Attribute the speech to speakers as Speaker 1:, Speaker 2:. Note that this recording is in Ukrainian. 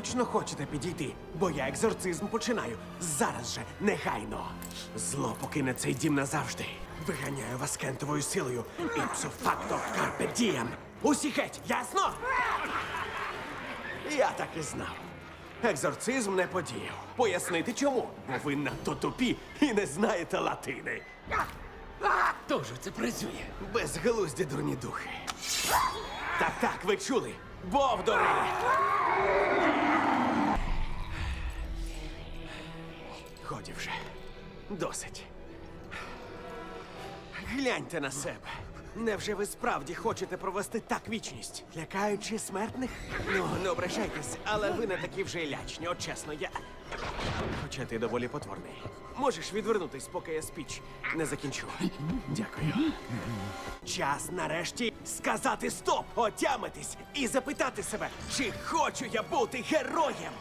Speaker 1: точно хочете підійти, бо я екзорцизм починаю зараз же, негайно. Зло покине цей дім назавжди. Виганяю вас кентовою силою. Іпсо факто карпе дієм. Усі геть, ясно? Я так і знав. Екзорцизм не подіяв. Пояснити чому? Бо ви надто тупі і не знаєте латини.
Speaker 2: Тоже це працює.
Speaker 1: Безглузді дурні духи. Так, так, ви чули. Бовдори! Годі вже. Досить. Гляньте на себе. Невже ви справді хочете провести так вічність? Лякаючи смертних? Ну, не ображайтесь, але ви не такі вже й лячні, от чесно, я. Хоча ти доволі потворний. Можеш відвернутись, поки я спіч не закінчу. Дякую. Час нарешті сказати стоп, отямитись і запитати себе, чи хочу я бути героєм.